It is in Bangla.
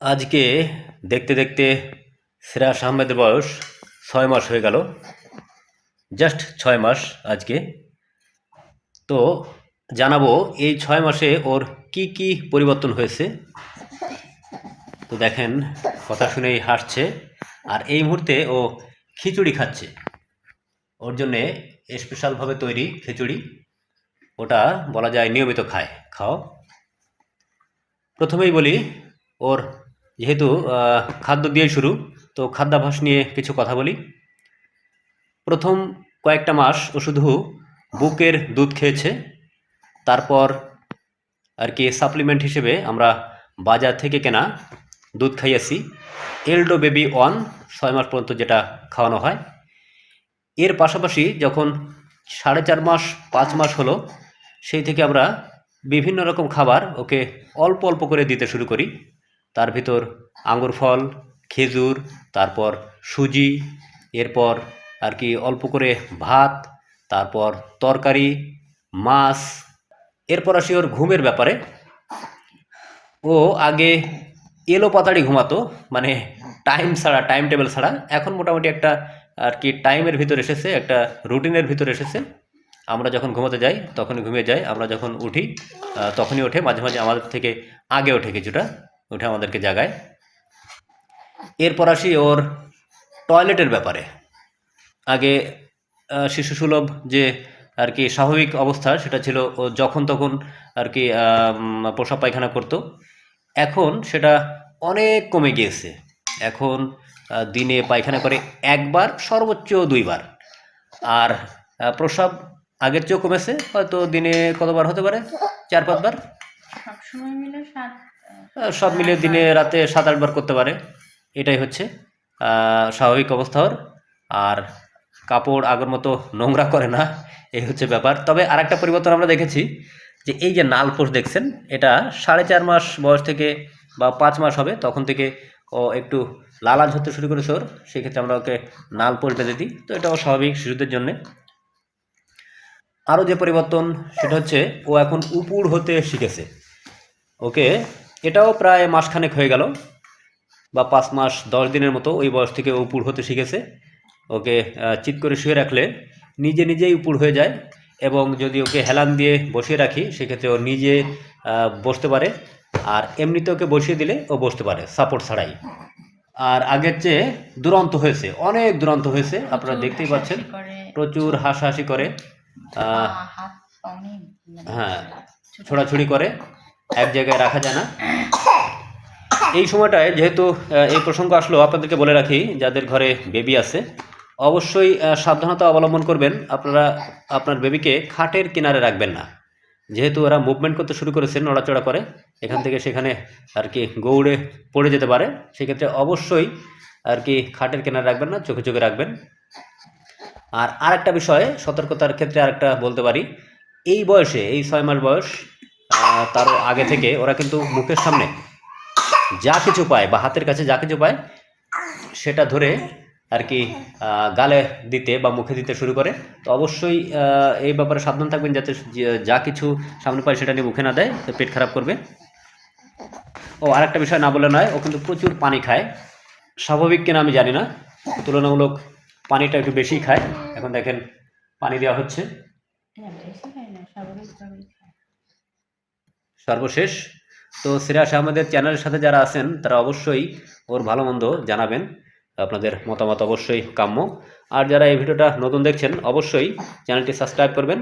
আজকে দেখতে দেখতে সিরাজ আহমেদের বয়স ছয় মাস হয়ে গেল। জাস্ট ছয় মাস আজকে। তো জানাব এই ছয় মাসে ওর কি কি পরিবর্তন হয়েছে। তো দেখেন, কথা শুনেই হাসছে। আর এই মুহূর্তে ও খিচুড়ি খাচ্ছে। ওর জন্যে স্পেশালভাবে তৈরি খিচুড়ি। ওটা বলা যায় নিয়মিত খায়। খাও। প্রথমেই বলি, ওর যেহেতু খাদ্য দিয়ে শুরু, তো খাদ্যাভ্যাস নিয়ে কিছু কথা বলি। প্রথম কয়েকটা মাস ও শুধু বুকের দুধ খেয়েছে। তারপর আর কি সাপ্লিমেন্ট হিসেবে আমরা বাজার থেকে কেনা দুধ খাইয়েছি। এলডো বেবি ওয়ান ছয় মাস পর্যন্ত যেটা খাওয়ানো হয়। এর পাশাপাশি যখন সাড়ে চার মাস, পাঁচ মাস হলো, সেই থেকে আমরা বিভিন্ন রকম খাবার ওকে অল্প অল্প করে দিতে শুরু করি। তার ভিতর আঙুর ফল, খেজুর, তারপর সুজি, এরপর আর কি অল্প করে ভাত, তারপর তরকারি, মাছ, এরপর আসি ওর ঘুমের ব্যাপারে। ও আগে এলো পাতাড়ি ঘুমাতো মানে টাইম ছাড়া টাইম টেবিল ছাড়া। এখন মোটামুটি একটা আর কি টাইমের ভিতর এসেছে, একটা রুটিনের ভিতর এসেছে। আমরা যখন ঘুমাতে যাই, তখনই ঘুমিয়ে যাই। আমরা যখন উঠি তখনই ওঠে। মাঝে মাঝে আমাদের থেকে আগে ওঠে কিছুটা। উঠে আমাদেরকে জাগায়। এরপর আসি ওর টয়লেটের ব্যাপারে। আগে শিশুসুলভ যে আর কি স্বাভাবিক অবস্থা সেটা ছিল যখন তখন আর কি প্রসাব পায়খানা করতো। এখন সেটা অনেক কমে গিয়েছে। এখন দিনে পায়খানা করে একবার সর্বোচ্চ দুইবার। আর প্রসাব আগের চেয়েও কমেছে, হয়তো দিনে কতবার হতে পারে? চার পাঁচবার? সাত সব মিলিয়ে দিনে রাতে সাত আটবার করতে পারে। এটাই হচ্ছে স্বাভাবিক অবস্থা ওর। আর কাপড় আগের মতো নোংরা করে না এই হচ্ছে ব্যাপার। তবে আরেকটা পরিবর্তন আমরা দেখেছি যে এই যে নাল নালপোষ দেখছেন এটা সাড়ে চার মাস বয়স থেকে বা পাঁচ মাস হবে তখন থেকে ও একটু লালাজ হতে শুরু করেছে ওর। সেক্ষেত্রে আমরা ওকে নাল নালপোষ বেঁধে দিই। তো এটাও স্বাভাবিক শিশুদের জন্যে। আরও যে পরিবর্তন সেটা হচ্ছে ও এখন উপুড় হতে শিখেছে। ওকে এটাও প্রায় মাসখানেক হয়ে গেল বা পাঁচ মাস দশ দিনের মতো ওই বয়স থেকে উপুর হতে শিখেছে। ওকে চিৎ করে শুয়ে রাখলে নিজে নিজেই উপুর হয়ে যায় এবং যদি ওকে হেলান দিয়ে বসিয়ে রাখি সেক্ষেত্রে ও নিজে বসতে পারে আর এমনিতে ওকে বসিয়ে দিলে ও বসতে পারে সাপোর্ট ছাড়াই। আর আগের চেয়ে দুরন্ত হয়েছে অনেক দুরন্ত হয়েছে আপনারা দেখতেই পাচ্ছেন। প্রচুর হাসাহাসি করে মানে হ্যাঁ, ছোড়াছুড়ি করে। এক জায়গায় রাখা যায় না। এই সময়টায় যেহেতু এই প্রসঙ্গ আসলো, আপনাদেরকে বলে রাখি, যাদের ঘরে বেবি আছে, অবশ্যই সাবধানতা অবলম্বন করবেন। আপনারা, আপনার বেবিকে খাটের কিনারে রাখবেন না। যেহেতু ওরা মুভমেন্ট করতে শুরু করেছে, নড়াচড়া করে, এখান থেকে সেখানে আর কি গৌড়ে পড়ে যেতে পারে। সেক্ষেত্রে অবশ্যই আর কি খাটের কিনারে রাখবেন না, চোখে চোখে রাখবেন। আর আরেকটা বিষয়ে, সতর্কতার ক্ষেত্রে আরেকটা বলতে পারি। এই বয়সে, এই ছয় মাস বয়স তার আগে থেকে ওরা কিন্তু মুখের সামনে যা কিছু পায় বা হাতের কাছে যা কিছু পায় সেটা ধরে আর কি গালে দিতে বা মুখে দিতে শুরু করে। তো অবশ্যই এই ব্যাপারে সাবধান থাকবেন যাতে যা কিছু সামনে পায় সেটা নিয়ে মুখে না দেয় তো পেট খারাপ করবে। ও আরেকটা বিষয় না বলে নয় ও কিন্তু প্রচুর পানি খায়। স্বাভাবিক কিনা আমি জানি না। তুলনামূলক পানিটা একটু বেশি খায়। এখন দেখেন পানি দেওয়া হচ্ছে। না, বেশি খায় না, স্বাভাবিকভাবেই খায়। সর্বশেষ। তো সিরাজ আহমেদের চ্যানেলের সাথে যারা আছেন, তারা অবশ্যই ওর ভালো মন্দ জানাবেন। আপনাদের মতামত অবশ্যই কাম্য। আর যারা এই ভিডিওটা নতুন দেখছেন, অবশ্যই চ্যানেলটি সাবস্ক্রাইব করবেন।